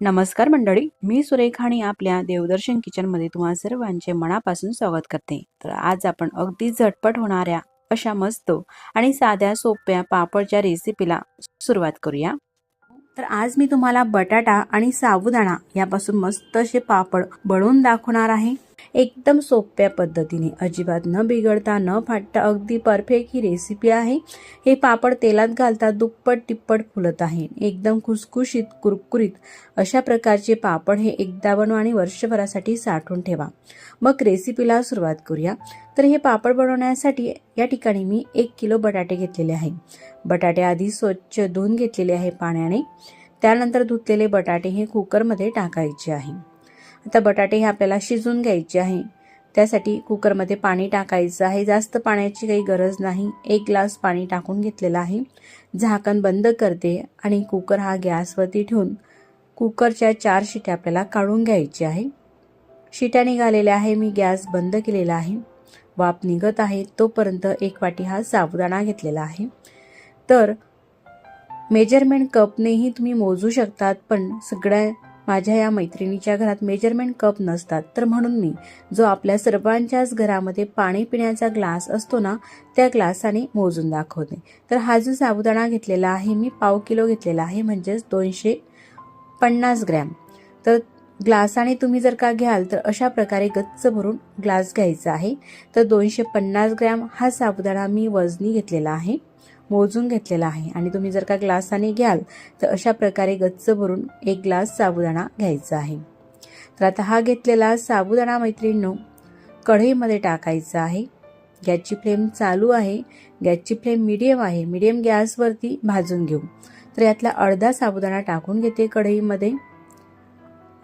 नमस्कार मंडळी मी सुरेखा आणि आपल्या देवदर्शन किचनमध्ये तुम्हा सर्वांचे मनापासून स्वागत करते. तर आज आपण अगदी झटपट होणाऱ्या अशा मस्त आणि साध्या सोप्या पापडच्या रेसिपीला सुरुवात करूया. तर आज मी तुम्हाला बटाटा आणि साबुदाणा यापासून मस्त असे पापड बनवून दाखवणार आहे. एकदम सोप्या पद्धतीने. अजिबात न बिघडता न फाटता अगदी परफेक्ट ही रेसिपी आहे. हे पापड तेलात घालता दुप्पट तिप्पट फुलत आहे. एकदम खुसखुशीत कुरकुरीत अशा प्रकारचे पापड हे एकदा बनवा आणि वर्षभरासाठी साठवून ठेवा. मग रेसिपीला सुरुवात करूया. तर हे पापड बनवण्यासाठी या ठिकाणी मी एक किलो बटाटे घेतलेले आहे. बटाटे आधी स्वच्छ धुवून घेतलेले आहे पाण्याने. त्यानंतर धुतलेले बटाटे हे कुकरमध्ये टाकायचे आहे. आता बटाटे हे आपल्याला शिजून घ्यायचे आहे. त्यासाठी कुकरमध्ये पाणी टाकायचं आहे. जास्त पाण्याची काही गरज नाही. एक ग्लास पाणी टाकून घेतलेलं आहे. झाकण बंद करते आणि कुकर हा गॅसवरती ठेवून कुकरच्या चार शिट्या आपल्याला काढून घ्यायची आहे. शिट्या निघालेल्या आहे. मी गॅस बंद केलेला आहे. वाफ निघत आहे. तोपर्यंत एक वाटी हा साबुदाणा घेतलेला आहे. तर मेजरमेंट कपनेही तुम्ही मोजू शकतात पण सगळ्या माझ्या या मैत्रिणीच्या घरात मेजरमेंट कप नसतात तर म्हणून मी जो आपल्या सर्वांच्याच घरामध्ये पाणी पिण्याचा ग्लास असतो ना त्या ग्लासाने मोजून दाखवते. तर हा जो साबुदाणा घेतलेला आहे मी पाव किलो घेतलेला आहे म्हणजेच दोनशे पन्नास ग्रॅम. तर ग्लासाने तुम्ही जर का घ्याल तर अशा प्रकारे गच्च भरून ग्लास घ्यायचा आहे. तर दोनशे पन्नास ग्रॅम हा साबुदाणा मी वजनी घेतलेला आहे. मोजून घेतलेला आहे. आणि तुम्ही जर का ग्लासाने घ्याल तर अशा प्रकारे गच्च भरून एक ग्लास साबुदाणा घ्यायचा आहे. तर आता हा घेतलेला साबुदाणा मैत्रिणींनो कढईमध्ये टाकायचा आहे. गॅसची फ्लेम चालू आहे. गॅसची फ्लेम मिडियम आहे. मिडियम गॅसवरती भाजून घेऊ. तर यातला अर्धा साबुदाणा टाकून घेते कढईमध्ये.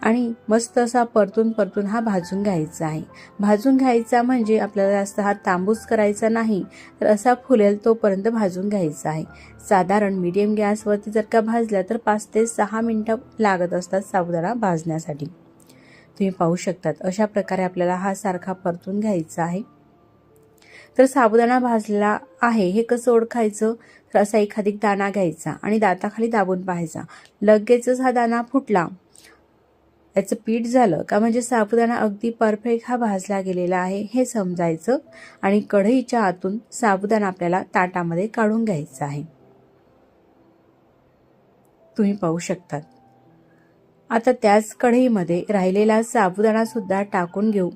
आणि मस्त असा परतून परतून हा भाजून घ्यायचा आहे. भाजून घ्यायचा म्हणजे आपल्याला जास्त हा तांबूस करायचा नाही तर असा फुलेल तोपर्यंत भाजून घ्यायचा आहे. साधारण मीडियम गॅसवरती जर का भाजला तर पाच ते सहा मिनटं लागत असतात साबुदाणा भाजण्यासाठी. तुम्ही पाहू शकतात अशा प्रकारे आपल्याला हा सारखा परतून घ्यायचा आहे. तर साबुदाणा भाजलेला आहे हे कसं ओळखायचं? तर असा एखादी दाणा घ्यायचा आणि दाताखाली दाबून पाहायचा. लगेचच हा दाणा फुटला याचं पीठ झालं का म्हणजे साबुदाणा अगदी परफेक्ट हा भाजला गेलेला आहे हे समजायचं आणि कढईच्या आतून साबुदाणा आपल्याला ताटामध्ये काढून घ्यायचा आहे. तुम्ही पाहू शकतात. आता त्याच कढईमध्ये राहिलेला साबुदाणा सुद्धा टाकून घेऊ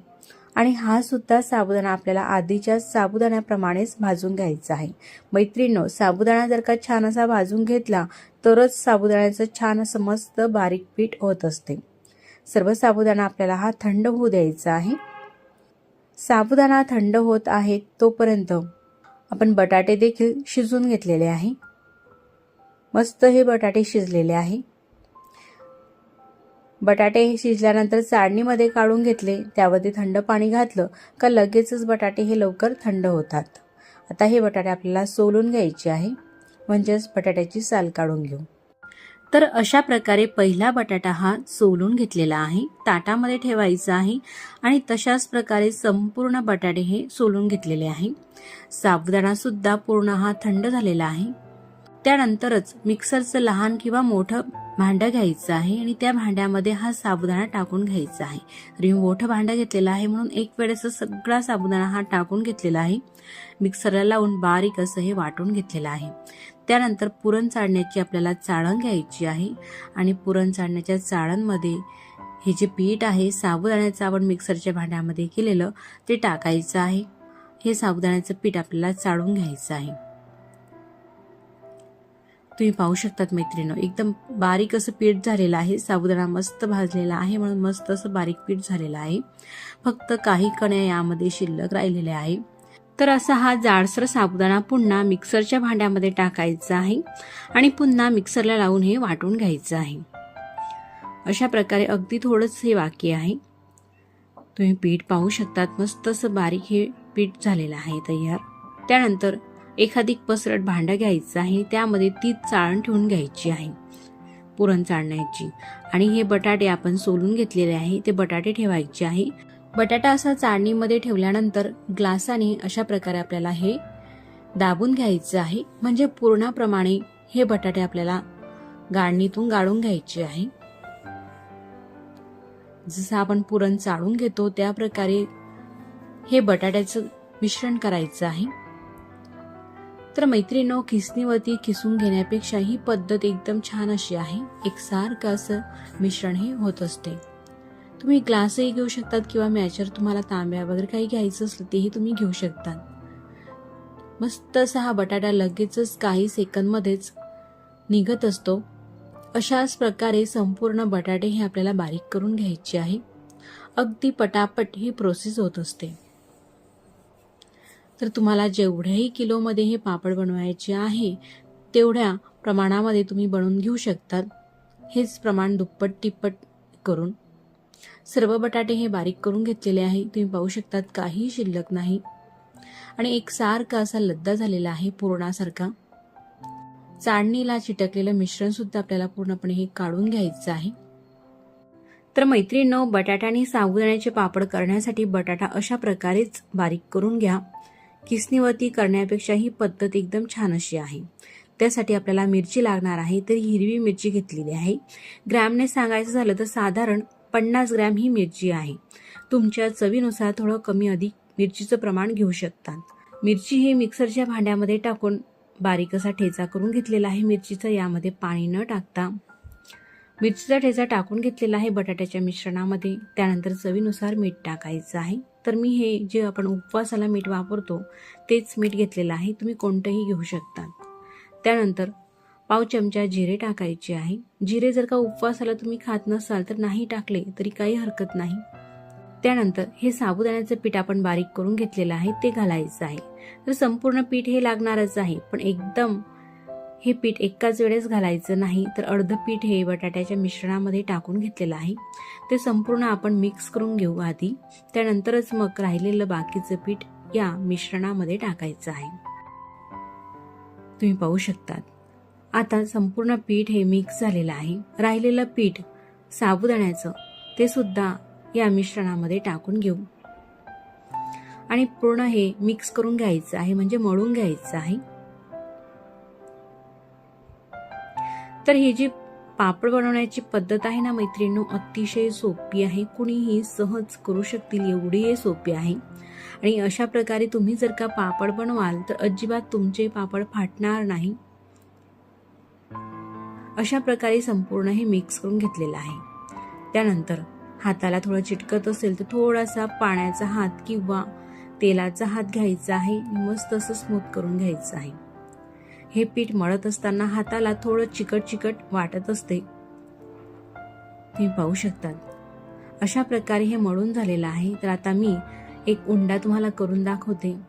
आणि हा सुद्धा साबुदाणा आपल्याला आधीच्या साबुदाण्याप्रमाणेच भाजून घ्यायचा आहे. मैत्रिणीनो साबुदाणा जर का छान असा भाजून घेतला तरच साबुदाण्याचं छान असं मस्त बारीक पीठ होत असते. सर्व साबुदाणा आपल्याला हा थंड होऊ द्यायचा आहे. साबुदाणा थंड होत आहे तोपर्यंत आपण बटाटे देखील शिजून घेतलेले आहे. मस्त हे बटाटे शिजलेले आहे. बटाटे शिजल्यानंतर चाळणीमध्ये काढून घेतले त्यावरती थंड पाणी घातलं का लगेचच बटाटे हे लवकर थंड होतात. आता हे बटाटे आपल्याला सोलून घ्यायचे आहे. म्हणजेच बटाट्याची साल काढून घेऊ. तर अशा प्रकारे पहिला बटाटा हा सोलून घेतलेला आहे. ताटामध्ये ठेवायचा आहे आणि तशाच प्रकारे संपूर्ण बटाटे हे सोलून घेतलेले आहे. साबुदाणासुद्धा पूर्ण हा थंड झालेला आहे. त्यानंतरच मिक्सरचं लहान किंवा मोठं भांडं घ्यायचं आहे आणि त्या भांड्यामध्ये हा साबुदाणा टाकून घ्यायचा आहे. तरी मोठं भांडं घेतलेलं आहे म्हणून एक वेळेस सगळा साबुदाणा हा टाकून घेतलेला आहे. मिक्सरला लावून बारीक असं हे वाटून घेतलेलं आहे. त्यानंतर पुरण चाळण्याची आपल्याला चाळण घ्यायची आहे आणि पुरण चाळण्याच्या चाळणमध्ये हे जे पीठ आहे साबुदाण्याचं आपण मिक्सरच्या भांड्यामध्ये केलेलं ते टाकायचं आहे. हे साबुदाण्याचं पीठ आपल्याला चाळून घ्यायचं आहे. तुम्ही पाहू शकतात मैत्रिणी एकदम बारीक असं पीठ झालेलं आहे. साबुदाणा मस्त भाजलेला आहे म्हणून मस्त असं बारीक पीठ झालेलं आहे. फक्त काही कण्या यामध्ये शिल्लक राहिलेल्या आहे. तर असा हा जाडसर साबुदाणा पुन्हा मिक्सरच्या भांड्यामध्ये टाकायचा आहे आणि पुन्हा मिक्सरला लावून हे वाटून घ्यायचं आहे. अशा प्रकारे अगदी थोडंच हे वाक्य आहे. तुम्ही पीठ पाहू शकतात मस्त असं बारीक हे पीठ झालेलं आहे तयार. त्यानंतर एखादी पसरट भांडं घ्यायचं आहे त्यामध्ये ती चाळण ठेवून घ्यायची आहे पुरण चाळण्याची. आणि हे बटाटे आपण सोलून घेतलेले आहे ते बटाटे ठेवायचे आहे. बटाटा असा चाळणीमध्ये ठेवल्यानंतर ग्लासाने अशा प्रकारे आपल्याला हे दाबून घ्यायचं आहे. म्हणजे पूर्णाप्रमाणे हे बटाटे आपल्याला गाळणीतून गाळून घ्यायचे आहे. जसं आपण पुरण चाळून घेतो त्या प्रकारे हे बटाट्याचं मिश्रण करायचं आहे. तर मैत्रिणीनो खिसणीवरती खिसून घेण्यापेक्षा ही पद्धत एकदम छान अशी आहे. एक सारखं असं मिश्रण हे होत असते. तुम्ही ग्लासही घेऊ शकतात किंवा मॅचर तुम्हाला तांब्या वगैरे काही घ्यायचं असलं तेही तुम्ही घेऊ शकतात. मस्त असा हा बटाटा लगेचच काही सेकंदमध्येच निघत असतो. अशाच प्रकारे संपूर्ण बटाटे हे आपल्याला बारीक करून घ्यायचे आहे. अगदी पटापट ही प्रोसेस होत असते. तर तुम्हाला जेवढ्याही किलोमध्ये हे पापड बनवायचे आहे तेवढ्या प्रमाणामध्ये तुम्ही बनवून घेऊ शकतात. हेच प्रमाण दुप्पट तिप्पट करून. सर्व बटाटे हे बारीक करून घेतलेले आहे. तुम्ही पाहू शकतात काही शिल्लक नाही. आणि एक सारखा असा लद्दा झालेला आहे पूर्णासारखा. चाळणीला चिटकलेलं मिश्रण सुद्धा आपल्याला पूर्णपणे हे काढून घ्यायचं आहे. तर मैत्रिणींनो बटाटा आणि साबुदाण्याचे पापड करण्यासाठी बटाटा अशा प्रकारेच बारीक करून घ्या. किसनीवरती करण्यापेक्षा ही पद्धत एकदम छान अशी आहे. त्यासाठी आपल्याला मिरची लागणार आहे. तर हिरवी मिरची घेतलेली आहे. ग्रॅमने सांगायचं झालं तर साधारण पन्नास ग्रॅम ही मिरची आहे. तुमच्या चवीनुसार थोडं कमी अधिक मिरचीचं प्रमाण घेऊ शकतात. मिरची ही मिक्सरच्या भांड्यामध्ये टाकून बारीक असा ठेचा करून घेतलेला आहे. मिरचीचा यामध्ये पाणी न टाकता मिरचीचा ठेचा टाकून घेतलेला आहे बटाट्याच्या मिश्रणामध्ये. त्यानंतर चवीनुसार मीठ टाकायचं आहे. तर मी हे जे आपण उपवासाला मीठ वापरतो तेच मीठ घेतलेलं आहे. तुम्ही कोणतंही घेऊ शकता. त्यानंतर पाव चमचा जिरे टाकायचे आहे. जिरे जर का उपवासाला तुम्ही खात नसाल तर नाही टाकले तरी काही हरकत नाही. त्यानंतर हे साबुदाण्याचं पीठ आपण बारीक करून घेतलेलं आहे ते घालायचं आहे. तर संपूर्ण पीठ हे लागणारच आहे पण एकदम हे पीठ एकाच वेळेस घालायचं नाही तर अर्ध पीठ हे बटाट्याच्या मिश्रणामध्ये टाकून घेतलेलं आहे. ते संपूर्ण आपण मिक्स करून घेऊ आधी. त्यानंतरच मग राहिलेलं बाकीचं पीठ या मिश्रणामध्ये टाकायचं आहे. तुम्ही पाहू शकतात. आता संपूर्ण पीठ हे मिक्स झालेलं आहे. राहिलेलं पीठ साबुदाण्याचं ते सुद्धा या मिश्रणामध्ये टाकून घेऊ. आणि पूर्ण हे मिक्स करून घ्यायचं आहे म्हणजे मळून घ्यायचं आहे. तर ही जी पापड बनवण्याची पद्धत आहे ना मैत्रिणी अतिशय सोपी आहे. कुणीही सहज करू शकतील एवढी हे सोपी आहे. आणि अशा प्रकारे तुम्ही जर का पापड बनवाल तर अजिबात तुमचे पापड फाटणार नाही. अशा प्रकारे संपूर्ण हे मिक्स करून घेतलेलं आहे. त्यानंतर हाताला थोडं चिटकत असेल तर थोडासा पाण्याचा हात किंवा तेलाचा हात घ्यायचा आहे. मस्त असं स्मूथ करून घ्यायचं आहे. हे पीठ मळत असताना हाताला थोडं चिकट चिकट वाटत असते. तुम्ही पाहू शकतात. अशा प्रकारे हे मळून झालेलं आहे. तर आता मी एक उंडा तुम्हाला करून दाखवते.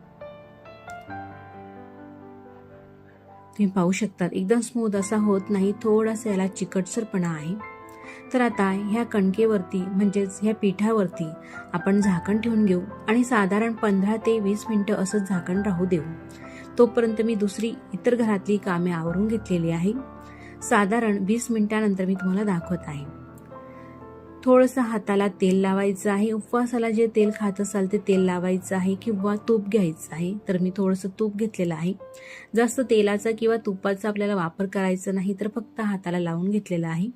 तुम्ही पाहू शकतात. एकदम स्मूथ असा होत नाही. थोडासा याला चिकटसरपणा आहे. तर आता ह्या कणकेवरती म्हणजेच ह्या पिठावरती आपण झाकण ठेवून घेऊ आणि साधारण पंधरा ते वीस मिनटं असं झाकण राहू देऊ. तोपर्यंत मी दुसरी इतर घरातली कामे आवरून घेतलेली आहे. साधारण वीस मिनिटानंतर मी तुम्हाला दाखवत आहे. थोडंसं हाताला तेल लावायचं आहे. उपवासाला जे तेल खात असाल ते तेल लावायचं आहे किंवा तूप घ्यायचं आहे. तर मी थोडंसं तूप घेतलेलं आहे. जास्त तेलाचा किंवा तुपाचा आपल्याला वापर करायचा नाही तर फक्त हाताला लावून घेतलेला आहे.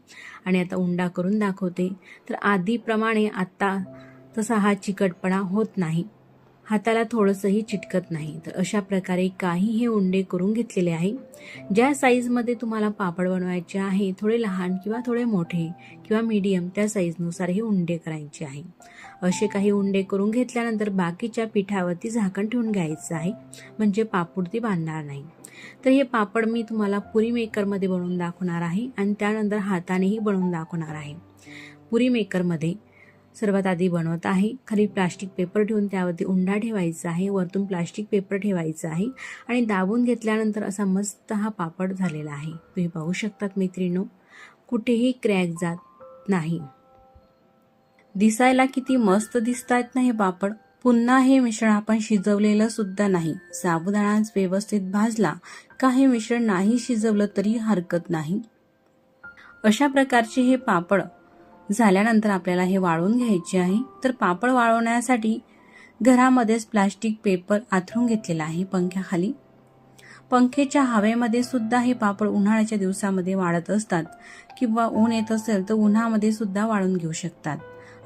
आणि आता उंडा करून दाखवते. तर आधीप्रमाणे आता तसा हा चिकटपणा होत नाही. हाताला थोडंसंही चिटकत नाही. तर अशा प्रकारे काही हे उंडे करून घेतलेले आहे. ज्या साईजमध्ये तुम्हाला पापड बनवायचे आहे थोडे लहान किंवा थोडे मोठे किंवा मीडियम त्या साईजनुसार हे उंडे करायचे आहे. असे काही उंडे करून घेतल्यानंतर बाकीच्या पिठावरती झाकण ठेवून घ्यायचं आहे. म्हणजे पापूड ती बांधणार नाही. तर हे पापड मी तुम्हाला पुरी मेकरमध्ये बनवून दाखवणार आहे आणि त्यानंतर हातानेही बनवून दाखवणार आहे. पुरी मेकरमध्ये सर्वात आधी बनवत आहे. खाली प्लास्टिक पेपर ठेवून त्यावरती उंडा ठेवायचा आहे. वरतून प्लास्टिक पेपर ठेवायचा आहे. आणि दाबून घेतल्यानंतर असा मस्त हा पापड झालेला आहे. तुम्ही पाहू शकतात मैत्रिणो कुठेही क्रॅक जात नाही. दिसायला किती मस्त दिसतायत ना हे पापड. पुन्हा हे मिश्रण आपण शिजवलेलं सुद्धा नाही. साबुदाणा व्यवस्थित भाजला का हे मिश्रण नाही शिजवलं तरी हरकत नाही. अशा प्रकारचे हे पापड झाल्यानंतर आपल्याला हे वाळून घ्यायचे आहे. तर पापड वाळवण्यासाठी घरामध्येच प्लास्टिक पेपर आथरून घेतलेला आहे पंख्याखाली. पंखेच्या हवेमध्ये सुद्धा हे पापड उन्हाळ्याच्या दिवसामध्ये वाळत असतात किंवा ऊन येत असेल तर उन्हामध्ये सुद्धा वाळून घेऊ शकतात.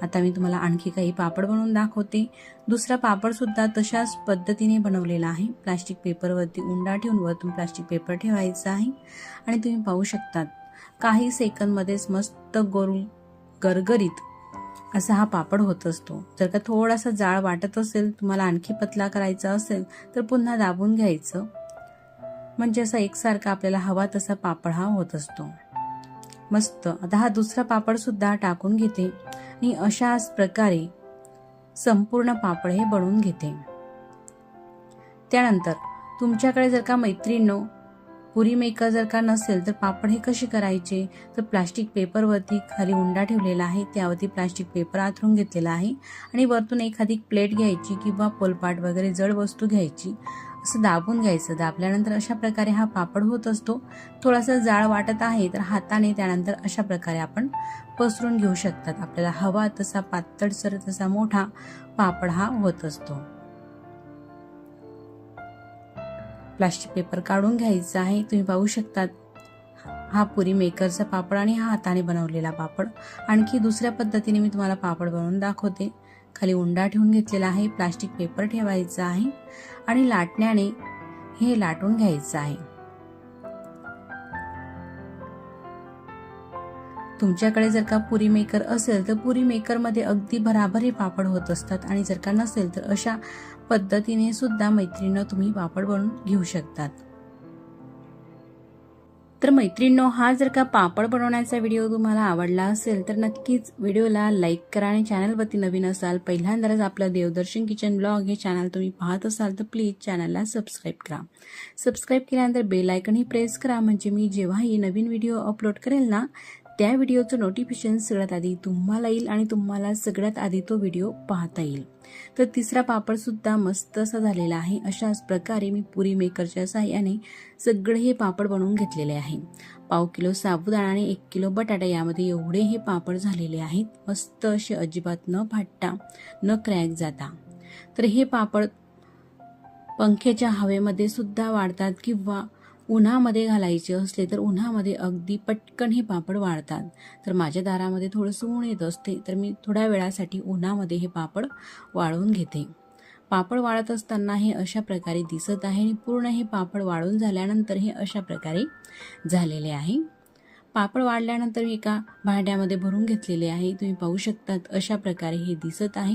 आता मी तुम्हाला आणखी काही पापड बनवून दाखवते. दुसरा पापड सुद्धा तशाच पद्धतीने बनवलेला आहे. प्लास्टिक पेपरवरती उंडा ठेवून वरतून प्लास्टिक पेपर ठेवायचा आहे. आणि तुम्ही पाहू शकतात काही सेकंदमध्येच मस्त गोल गरगरीत असा हा पापड होत असतो. जर का थोडासा जाळ वाटत असेल तुम्हाला आणखी पतला करायचा असेल तर पुन्हा दाबून घ्यायचं. म्हणजे असा एकसारखा आपल्याला हवा तसा पापड हा होत असतो. मस्त. आता हा दुसरा पापड सुद्धा टाकून घेते आणि अशाच प्रकारे संपूर्ण पापड हे बनवून घेते. त्यानंतर तुमच्याकडे जर का मैत्रिणींनो पुरी मेकर जर का नसेल तर पापड हे कसे करायचे? तर प्लास्टिक पेपरवरती खाली उंडा ठेवलेला आहे. त्यावरती प्लास्टिक पेपर आथरून घेतलेला आहे. आणि वरतून एखादी प्लेट घ्यायची किंवा पोलपाट वगैरे जड वस्तू घ्यायची. असं दाबून घ्यायचं. दाबल्यानंतर अशा प्रकारे हा पापड होत असतो. थोडासा जाळ वाटत आहे तर हाताने त्यानंतर अशा प्रकारे आपण पसरून घेऊ शकतात. आपल्याला हवा तसा पातळसर तसा मोठा पापड हा होत असतो. प्लास्टिक पेपर काढून घ्यायचा आहे. तुम्ही पाहू शकतात हा पुरी मेकरचा पापड आणि हा हाताने बनवलेला पापड. आणखी दुसऱ्या पद्धतीने मी तुम्हाला पापड बनवून दाखवते. खाली उंडा ठेवून घेतलेला आहे प्लास्टिक पेपर ठेवायचा आहे आणि लाटण्याने हे लाटून घ्यायचं आहे. तुमच्याकडे जर का पुरी मेकर असेल तर पुरी मेकरमध्ये अगदी भराभर हे पापड होत असतात आणि जर का नसेल तर अशा पद्धतीने सुद्धा मैत्रिणीनं तुम्ही पापड बनवून घेऊ शकतात. तर मैत्रिणींनो हा जर का पापड बनवण्याचा व्हिडिओ तुम्हाला आवडला असेल तर नक्कीच व्हिडिओला लाईक करा आणि चॅनलवरती नवीन असाल पहिल्यांदाच आपलं देवदर्शन किचन ब्लॉग हे चॅनल तुम्ही पाहत असाल तर प्लीज चॅनलला सबस्क्राईब करा. सबस्क्राईब केल्यानंतर बेल आयकनही प्रेस करा म्हणजे मी जेव्हाही नवीन व्हिडिओ अपलोड करेल ना त्या व्हिडिओचं नोटिफिकेशन सगळ्यात आधी तुम्हाला येईल आणि तुम्हाला सगळ्यात आधी तो व्हिडिओ पाहता येईल. तर तिसरा पापडसुद्धा मस्त असा झालेला आहे. अशाच प्रकारे मी पुरी मेकरच्या साह्याने सगळे हे पापड बनवून घेतलेले आहे. पाव किलो साबुदाणा आणि एक किलो बटाटा यामध्ये एवढे हे पापड झालेले आहेत. मस्त असे अजिबात न फाटता न क्रॅक जाता. तर हे पापड पंख्याच्या हवेमध्ये सुद्धा वाढतात किंवा उन्हामध्ये घालायचे असले तर उन्हामध्ये अगदी पटकन हे पापड वाळतात. तर माझ्या दारामध्ये थोडंसं ऊन येत असते तर मी थोड्या वेळासाठी उन्हामध्ये हे पापड वाळवून घेते. पापड वाळत असताना हे अशा प्रकारे दिसत आहे आणि पूर्ण हे पापड वाळून झाल्यानंतर हे अशा प्रकारे झालेले आहे. पापड वाढल्यानंतर मी एका भांड्यामध्ये भरून घेतलेले आहे. तुम्ही पाहू शकतात अशा प्रकारे हे दिसत आहे.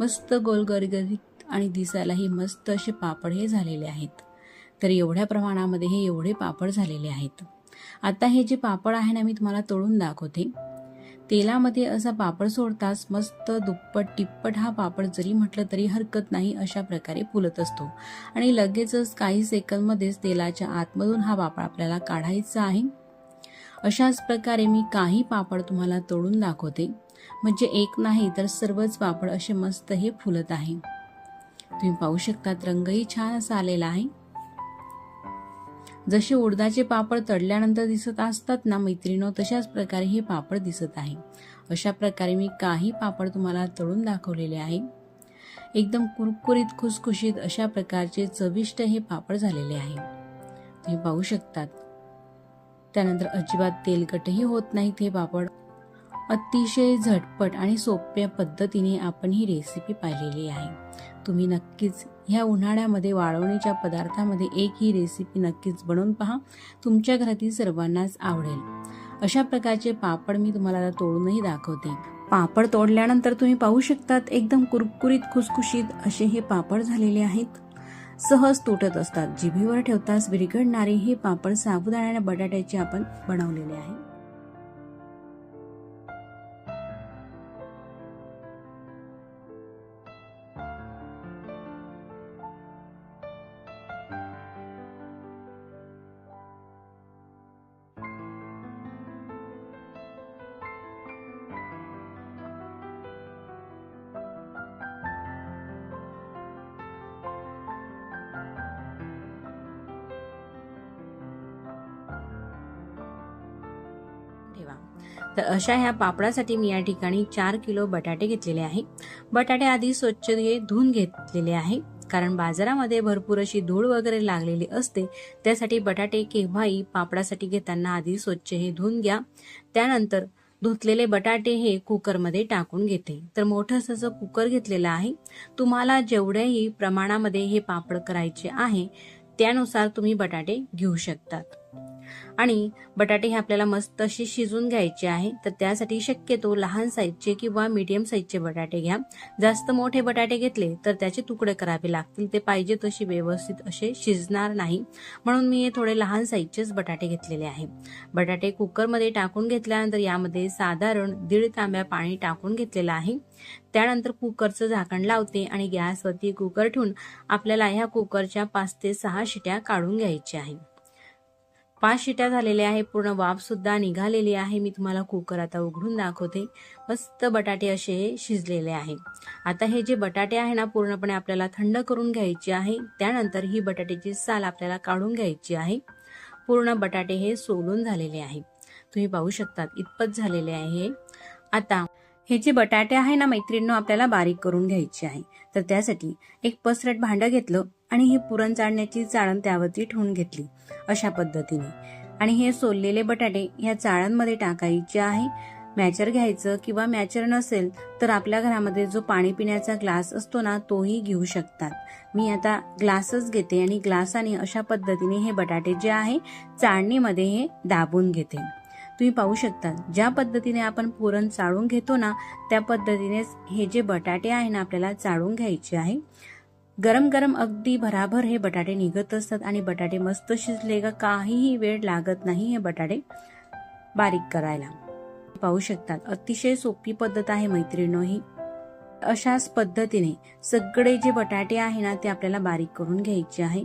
मस्त गोलगरगरीत आणि दिसायलाही मस्त असे पापड हे झालेले आहेत. तर एवढ्या प्रमाणामध्ये हे एवढे पापड झालेले आहेत. आता हे जे पापड आहे ना मी तुम्हाला तळून दाखवते. तेलामध्ये असा पापड सोडताच मस्त दुप्पट टिप्पट हा पापड जरी म्हटलं तरी हरकत नाही अशा प्रकारे फुलत असतो. आणि लगेचच काही सेकंदमध्येच तेलाच्या आतमधून हा पापड आपल्याला काढायचा आहे. अशाच प्रकारे मी काही पापड तुम्हाला तळून दाखवते. म्हणजे एक नाही तर सर्वच पापड असे मस्त हे फुलत आहे. तुम्ही पाहू शकतात रंगही छान असा आलेला आहे. जसे उडदाचे पापड तडल्यानंतर दिसत असतात ना मैत्रिणो तशाच प्रकारे हे पापड दिसत आहे. अशा प्रकारे मी काही पापड तुम्हाला तळून दाखवलेले आहे. एकदम कुरकुरीत खुसखुशीत अशा प्रकारचे चविष्ट हे पापड झालेले आहे. तुम्ही पाहू शकतात. त्यानंतर अजिबात तेलकटही होत नाहीत हे पापड. अतिशय झटपट आणि सोप्या पद्धतीने आपण ही रेसिपी पाहिलेली आहे. तुम्ही नक्कीच ह्या उन्हाळ्यामध्ये वाळवणीच्या पदार्थामध्ये एक ही रेसिपी नक्कीच बनवून पहा. तुमच्या घरातील सर्वांनाच आवडेल. अशा प्रकारचे पापड मी तुम्हाला तोडूनही दाखवते. पापड तोडल्यानंतर तुम्ही पाहू शकतात एकदम कुरकुरीत खुसखुशीत असे हे पापड झालेले आहेत. सहज तुटत असतात. जिभेवर ठेवताच विरघडणारे हे पापड साबुदाण्याने बटाट्याचे आपण बनवलेले आहे. तर अशा ह्या पापडासाठी मी या ठिकाणी चार किलो बटाटे घेतलेले आहे. बटाटे आधी स्वच्छ हे धुवून घेतलेले आहे. कारण बाजारामध्ये भरपूर अशी धूळ वगैरे लागलेली असते त्यासाठी बटाटे केव्हाही पापडासाठी घेताना आधी स्वच्छ हे धुवून घ्या. त्यानंतर धुतलेले बटाटे हे कुकरमध्ये टाकून घेते. तर मोठं असं कुकर घेतलेलं आहे. तुम्हाला जेवढ्याही प्रमाणामध्ये हे पापड करायचे आहे त्यानुसार तुम्ही बटाटे घेऊ शकतात. आणि बटाटे हे आपल्याला मस्त असे शिजून घ्यायचे आहे. तर त्यासाठी शक्यतो लहान साईजचे किंवा मीडियम साईजचे बटाटे घ्या. जास्त मोठे बटाटे घेतले तर त्याचे तुकडे करावे लागतील. ते पाहिजे तसे व्यवस्थित असे शिजणार नाही. म्हणून मी हे थोडे लहान साईजचेच बटाटे घेतलेले आहे. बटाटे कुकरमध्ये टाकून घेतल्यानंतर यामध्ये साधारण दीड तांब्या पाणी टाकून घेतलेलं आहे. त्यानंतर कुकरचं झाकण लावते आणि गॅसवरती कुकर ठेवून आपल्याला ह्या कुकरच्या पाच ते सहा शिट्या काढून घ्यायच्या आहे. पाच शिट्या झालेल्या आहे पूर्ण वाफ सुद्धा निघालेली आहे. मी तुम्हाला कुकर आता उघडून दाखवते. मस्त बटाटे असे शिजलेले आहे. आता हे जे बटाटे आहे ना पूर्णपणे आपल्याला थंड करून घ्यायचे आहे. त्यानंतर ही बटाट्याची साल आपल्याला काढून घ्यायची आहे. पूर्ण बटाटे हे सोलून झालेले आहे. तुम्ही पाहू शकतात इतपत झालेले आहे. आता हे जे बटाटे आहे ना मैत्रिणींनो आपल्याला बारीक करून घ्यायचे आहे. तर त्यासाठी एक पसरट भांडं घेतलं. आणि ही पुरण चाळण्याची चाळण त्यावरती ठेवून घेतली अशा पद्धतीने. आणि हे सोललेले बटाटे ह्या चाळणमध्ये टाकायचे आहे. मॅचर घ्यायचं किंवा मॅचर नसेल तर आपल्या घरामध्ये जो पाणी पिण्याचा ग्लास असतो ना तोही घेऊ शकतात. मी आता ग्लासच घेते आणि ग्लासाने अशा पद्धतीने हे बटाटे जे आहे चाळणीमध्ये हे दाबून घेते. तुम्ही पाहू शकता ज्या पद्धतीने आपण पुरण चाळून घेतो ना त्या पद्धतीनेच हे जे बटाटे आहे ना आपल्याला चाळून घ्यायचे आहे. गरम गरम अगदी भराभर हे बटाटे निघत असतात आणि बटाटे मस्त शिजले का काहीही वेळ लागत नाही हे बटाटे बारीक करायला. पाहू शकतात अतिशय सोपी पद्धत आहे मैत्रिणो ही. अशाच पद्धतीने सगळे जे बटाटे आहे ना ते आपल्याला बारीक करून घ्यायचे आहे.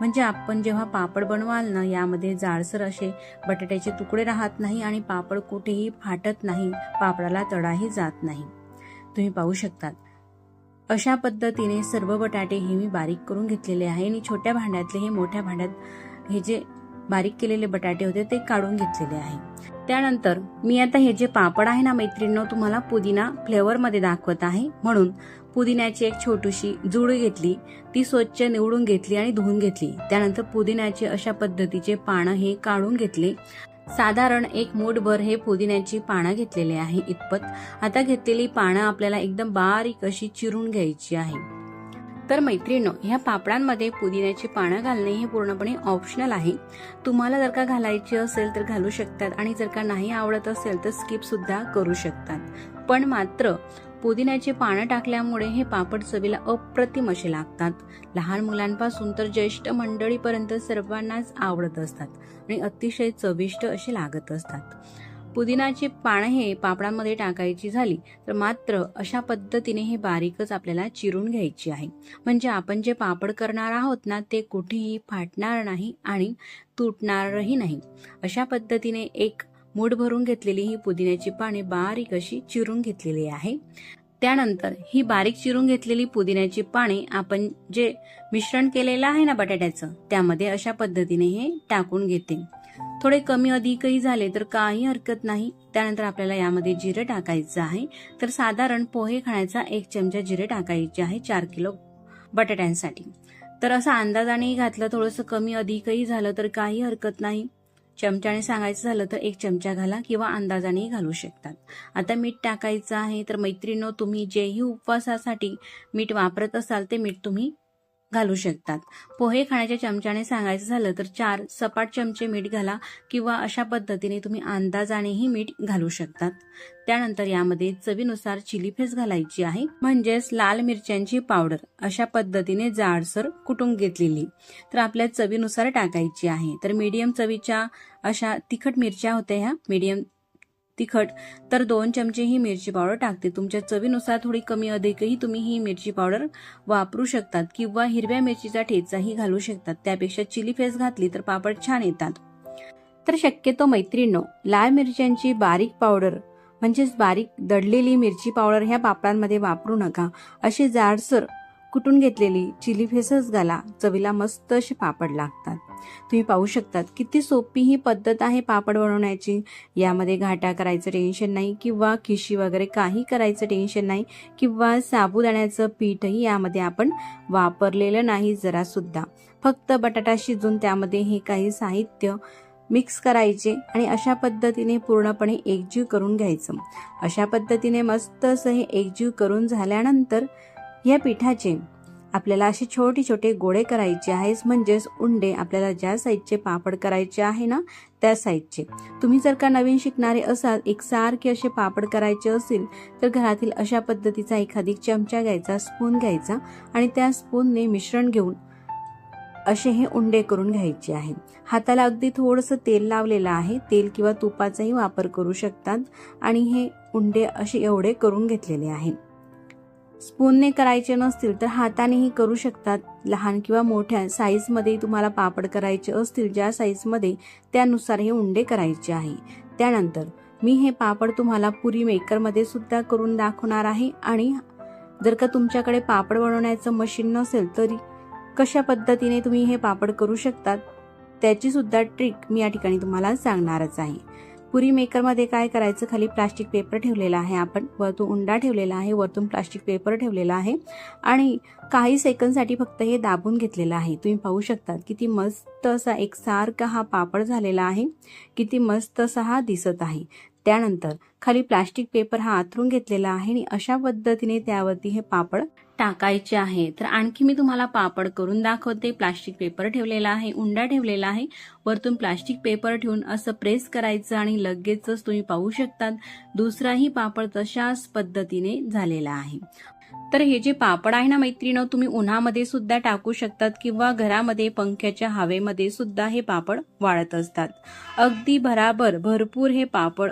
म्हणजे आपण जेव्हा पापड बनवाल ना यामध्ये जाडसर असे बटाट्याचे तुकडे राहत नाही आणि पापड कुठेही फाटत नाही पापडाला तडाही जात नाही. तुम्ही पाहू शकतात अशा पद्धतीने सर्व बटाटे हे मी बारीक करून घेतलेले आहे. आणि छोट्या भांड्यातले हे मोठ्या भांड्यात हे जे बारीक केलेले बटाटे होते ते काढून घेतलेले आहे. त्यानंतर मी आता हे जे पापड आहे ना मैत्रिणींनो तुम्हाला पुदिना फ्लेवरमध्ये दाखवत आहे. म्हणून पुदिन्याची एक छोटीशी जुड घेतली ती स्वच्छ निवडून घेतली आणि धुवून घेतली. त्यानंतर पुदिन्याचे अशा पद्धतीचे पानं हे काढून घेतले. साधारण एक मूठभर हे पुदिन्याची पानं घेतलेले आहे इतपत. आता घेतलेली पानं आपल्याला एकदम बारीक अशी चिरून घ्यायची आहे. तर मैत्रिणी ह्या पापडांमध्ये पुदिन्याची पानं घालणे हे पूर्णपणे ऑप्शनल आहे. तुम्हाला जर का घालायची असेल तर घालू शकतात आणि जर का नाही आवडत असेल तर स्किप सुद्धा करू शकतात. पण मात्र पुदिन्याची पानं टाकल्यामुळे हे पापड चवीला अप्रतिम असे लागतात. लहान मुलांपासून तर ज्येष्ठ मंडळीपर्यंत सर्वांनाच आवडत असतात आणि अतिशय चविष्ट असे लागत असतात. पुदिनाची पानं हे पापडांमध्ये टाकायची झाली तर मात्र अशा पद्धतीने हे बारीकच आपल्याला चिरून घ्यायची आहे. म्हणजे आपण जे पापड करणार आहोत ना ते कुठेही फाटणार नाही आणि तुटणारही नाही. अशा पद्धतीने एक मूठ भरून घेतलेली ही पुदिन्याची पाने बारीक अशी चिरून घेतलेली आहे. त्यानंतर ही बारीक चिरून घेतलेली पुदिन्याची पाने आपण जे मिश्रण केलेलं आहे ना बटाट्याचं त्यामध्ये अशा पद्धतीने हे टाकून घेते. थोडे कमी अधिकही झाले तर काही हरकत नाही. त्यानंतर आपल्याला यामध्ये जिरे टाकायचं आहे. तर साधारण पोहे खाण्याचा एक चमचा जिरे टाकायचे आहे चार किलो बटाट्यांसाठी. तर असं अंदाजानेही घातलं थोडंसं कमी अधिकही झालं तर काही हरकत नाही. चमच्याने सांगायचं झालं तर एक चमचा घाला किंवा अंदाजानेही घालू शकतात. आता मीठ टाकायचं आहे तर मैत्रिणो तुम्ही जेही उपवासासाठी मीठ वापरत असाल ते मीठ तुम्ही घालू शकतात. पोहे खाण्याच्या चमच्याने सांगायचं झालं तर चार सपाट चमचे मीठ घाला किंवा अशा पद्धतीने तुम्ही अंदाजानेही मीठ घालू शकतात. त्यानंतर यामध्ये चवीनुसार चिली फेस घालायची आहे. म्हणजेच लाल मिरच्यांची पावडर अशा पद्धतीने जाडसर कुटून घेतलेली. तर आपल्या चवीनुसार टाकायची आहे. तर मीडियम चवीच्या अशा तिखट मिरच्या होत्या ह्या मीडियम तिखट. तर दोन चमचे ही मिरची पावडर टाकते. तुमच्या चवीनुसार थोडी कमी अधिकही तुम्ही ही मिरची पावडर वापरू शकतात किंवा हिरव्या मिरचीचा ठेचाही घालू शकतात. त्यापेक्षा चिली फेस घातली तर पापड छान येतात. तर शक्यतो मैत्रिणींनो लाल मिरच्यांची बारीक पावडर म्हणजेच बारीक दडलेली मिरची पावडर ह्या पापडांमध्ये वापरू नका. अशी जाडसर कुटून घेतलेली चिली फेसच घाला चवीला मस्त असे पापड लागतात. तुम्ही पाहू शकतात किती सोपी ही पद्धत आहे पापड बनवण्याची. यामध्ये घाटा करायचं टेन्शन नाही किंवा खिशी वगैरे काही करायचं टेन्शन नाही किंवा साबुदाण्याचं पीठही यामध्ये आपण वापरलेलं नाही जरासुद्धा. फक्त बटाटा शिजून त्यामध्ये हे काही साहित्य मिक्स करायचे आणि अशा पद्धतीने पूर्णपणे एकजीव करून घ्यायचं. अशा पद्धतीने मस्त असं हे एकजीव करून झाल्यानंतर या पिठाचे. आपल्याला असे छोटे छोटे गोळे करायचे आहेस म्हणजेच उंडे आपल्याला ज्या साईजचे पापड करायचे आहे ना त्या साईजचे तुम्ही जर का नवीन शिकणारे असाल एकसारखे असे पापड करायचे असतील तर घरातील अशा पद्धतीचा एखादी चमचा घ्यायचा स्पून घ्यायचा आणि त्या स्पूनने मिश्रण घेऊन असे हे उंडे करून घ्यायचे आहे. हाताला अगदी थोडंसं तेल लावलेलं आहे तेल किंवा तुपाचाही वापर करू शकतात आणि हे उंडे असे एवढे करून घेतलेले आहे. स्पूनने करायचे नसतील तर हातानेही करू शकतात. लहान किंवा मोठ्या साईजमध्ये तुम्हाला पापड करायचे असतील ज्या साईजमध्ये त्यानुसार हे उंडे करायचे आहे. त्यानंतर मी हे पापड तुम्हाला पुरी मेकरमध्ये सुद्धा करून दाखवणार आहे आणि जर का तुमच्याकडे पापड बनवण्याचं मशीन नसेल तरी कशा पद्धतीने तुम्ही हे पापड करू शकतात त्याची सुद्धा ट्रिक मी या ठिकाणी तुम्हाला सांगणारच आहे. पुरी मेकरमध्ये काय करायचं? खाली प्लास्टिक पेपर ठेवलेला आहे आपण. वरतून उंडा ठेवलेला आहे वरतून प्लास्टिक पेपर ठेवलेला आहे. आणि काही सेकंदसाठी फक्त हे दाबून घेतलेलं आहे. तुम्ही पाहू शकता किती मस्त असा एक सारखा हा पापड झालेला आहे. किती मस्त असा हा दिसत आहे. त्यानंतर खाली प्लास्टिक पेपर हा आथरून घेतलेला आहे आणि अशा पद्धतीने त्यावरती हे पापड टाकायचे आहे. तर आणखी मी तुम्हाला पापड करून दाखवते. प्लास्टिक पेपर ठेवलेला आहे उंडा ठेवलेला आहे. वरतून प्लास्टिक पेपर ठेवून असं प्रेस करायचं आणि लगेचच तुम्ही पाहू शकतात. दुसराही पापड तशाच पद्धतीने झालेला आहे. तर हे जे पापड आहे ना मैत्रिणं तुम्ही उन्हामध्ये सुद्धा टाकू शकतात किंवा घरामध्ये पंख्याच्या हवेमध्ये सुद्धा हे पापड वाळत असतात. अगदी भराभर भरपूर हे पापड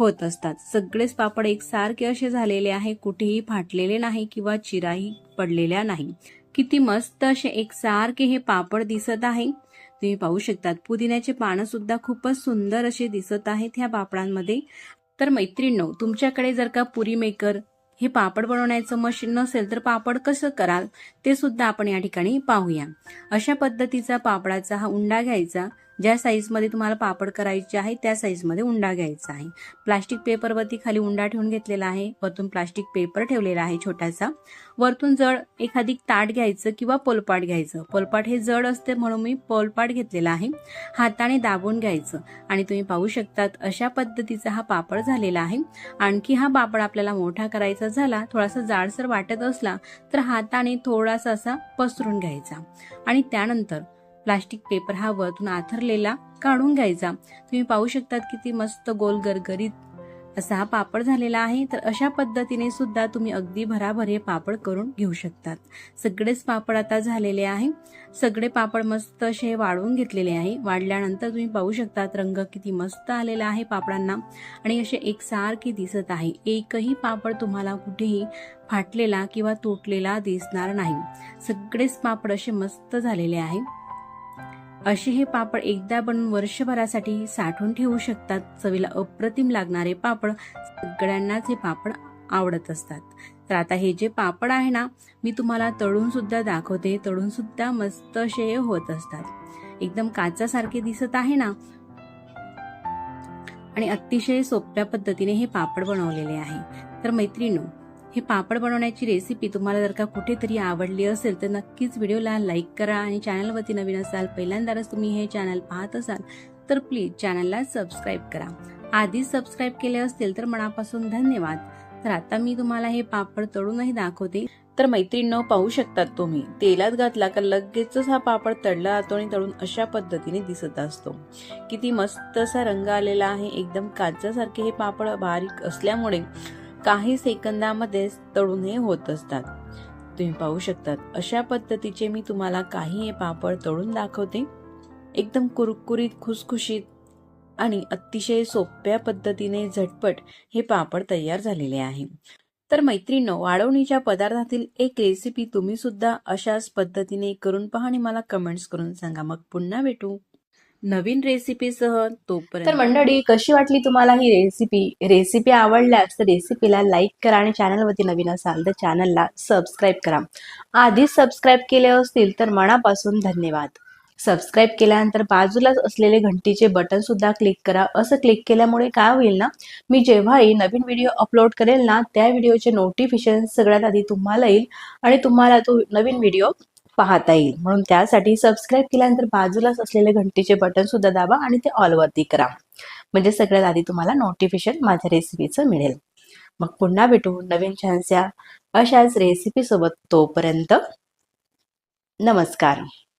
होत असतात. सगळेच पापड एकसारखे असे झालेले आहे कुठेही फाटलेले नाही किंवा चिराही पडलेल्या नाही. किती मस्त असे एकसारखे हे पापड दिसत आहे. तुम्ही पाहू शकतात पुदिन्याचे पानं सुद्धा खूपच सुंदर असे दिसत आहेत ह्या पापडांमध्ये. तर मैत्रिणींनो तुमच्याकडे जर का पुरी मेकर हे पापड बनवण्याचं मशीन नसेल तर पापड कसं कराल ते सुद्धा आपण या ठिकाणी पाहूया. अशा पद्धतीचा पापडाचा हा उंडा घ्यायचा. ज्या साईजमध्ये तुम्हाला पापड करायचे आहे त्या साईजमध्ये उंडा घ्यायचा आहे. प्लास्टिक पेपरवरती खाली उंडा ठेवून घेतलेला आहे. वरतून प्लास्टिक पेपर ठेवलेला आहे छोटासा. वरतून जड एखादी ताट घ्यायचं किंवा पोलपाट घ्यायचं. पोलपाट हे जड असते म्हणून मी पोलपाट घेतलेला आहे. हाताने दाबून घ्यायचं. आणि तुम्ही पाहू शकतात अशा पद्धतीचा हा पापड झालेला आहे. आणखी हा पापड आपल्याला मोठा करायचा झाला थोडासा जाडसर वाटत असला तर हाताने थोडासा असा पसरून घ्यायचा. आणि त्यानंतर प्लास्टिक पेपर हा वरतून आथरलेला काढून घ्यायचा. तुम्ही पाहू शकतात किती मस्त गोल गरगरीत असा हा पापड झालेला आहे. तर अशा पद्धतीने सुद्धा तुम्ही अगदी भराभर हे पापड करून घेऊ शकतात. सगळेच पापड आता झालेले आहे. सगळे पापड मस्त असे वाढवून घेतलेले आहे. वाढल्यानंतर तुम्ही पाहू शकतात रंग किती मस्त आलेला आहे पापडांना. आणि असे एकसारखे दिसत आहे. एकही पापड तुम्हाला कुठेही फाटलेला किंवा तुटलेला दिसणार नाही. सगळेच पापड असे मस्त झालेले आहे. असे हे पापड एकदा बनवून वर्षभरासाठी साठवून ठेवू शकतात. चवीला अप्रतिम लागणारे पापड सगळ्यांनाच हे पापड आवडत असतात. तर आता हे जे पापड आहे ना मी तुम्हाला तळून सुद्धा दाखवते. तळून सुद्धा मस्त असे हे होत असतात. एकदम काचासारखे दिसत आहे ना. आणि अतिशय सोप्या पद्धतीने हे पापड बनवलेले आहे. तर मैत्रिणी हे पापड बनवण्याची रेसिपी तुम्हाला जर का कुठेतरी आवडली असेल तर नक्कीच व्हिडिओला लाईक करा आणि चॅनलवरती नवीन असाल पहिल्यांदाच तुम्ही हे चॅनल पाहत असाल तर प्लीज चॅनलला सबस्क्राईब करा. आधीच सबस्क्राईब केले असतील तर मनापासून धन्यवाद. तर आता मी तुम्हाला हे पापड तळूनही दाखवते. तर मैत्रीण पाहू शकतात तुम्ही तेलात घातला का लगेचच हा पापड तळला जातो आणि तळून अशा पद्धतीने दिसत असतो. किती मस्त असा रंग आलेला आहे एकदम काचासारखे हे पापड बारीक असल्यामुळे काही सेकंदामध्येच तळून हे होत असतात. तुम्ही पाहू शकतात अशा पद्धतीचे मी तुम्हाला काही हे पापड तळून दाखवते. एकदम कुरकुरीत खुसखुशीत आणि अतिशय सोप्या पद्धतीने झटपट हे पापड तयार झालेले आहे. तर मैत्रिणी वाढवणीच्या पदार्थातील एक रेसिपी तुम्ही सुद्धा अशाच पद्धतीने करून पहा आणि मला कमेंट्स करून सांगा. मग पुन्हा भेटू. नवीन रेसिपीसह तोपर्यंत तर मंडळी कशी वाटली तुम्हाला ही रेसिपी रेसिपी आवडल्यास तर रेसिपीला लाईक करा आणि चॅनलवरती नवीन असाल तर चॅनलला सबस्क्राईब करा. आधीच सबस्क्राईब केले असतील तर मनापासून धन्यवाद. सबस्क्राईब केल्यानंतर बाजूलाच असलेले घंटीचे बटन सुद्धा क्लिक करा. असं क्लिक केल्यामुळे काय होईल ना मी जेव्हाही नवीन व्हिडिओ अपलोड करेल ना त्या व्हिडिओचे नोटिफिकेशन सगळ्यात आधी तुम्हाला येईल आणि तुम्हाला तो नवीन व्हिडिओ पाहता येईल. म्हणून त्यासाठी सबस्क्राईब केल्यानंतर बाजूलाच असलेले घंटीचे बटन सुद्धा दाबा आणि ते ऑलवरती करा. म्हणजे सगळ्यात आधी तुम्हाला नोटिफिकेशन माझ्या रेसिपीचं मिळेल. मग पुन्हा भेटू नवीन छानस्या अशाच रेसिपी सोबत तोपर्यंत नमस्कार.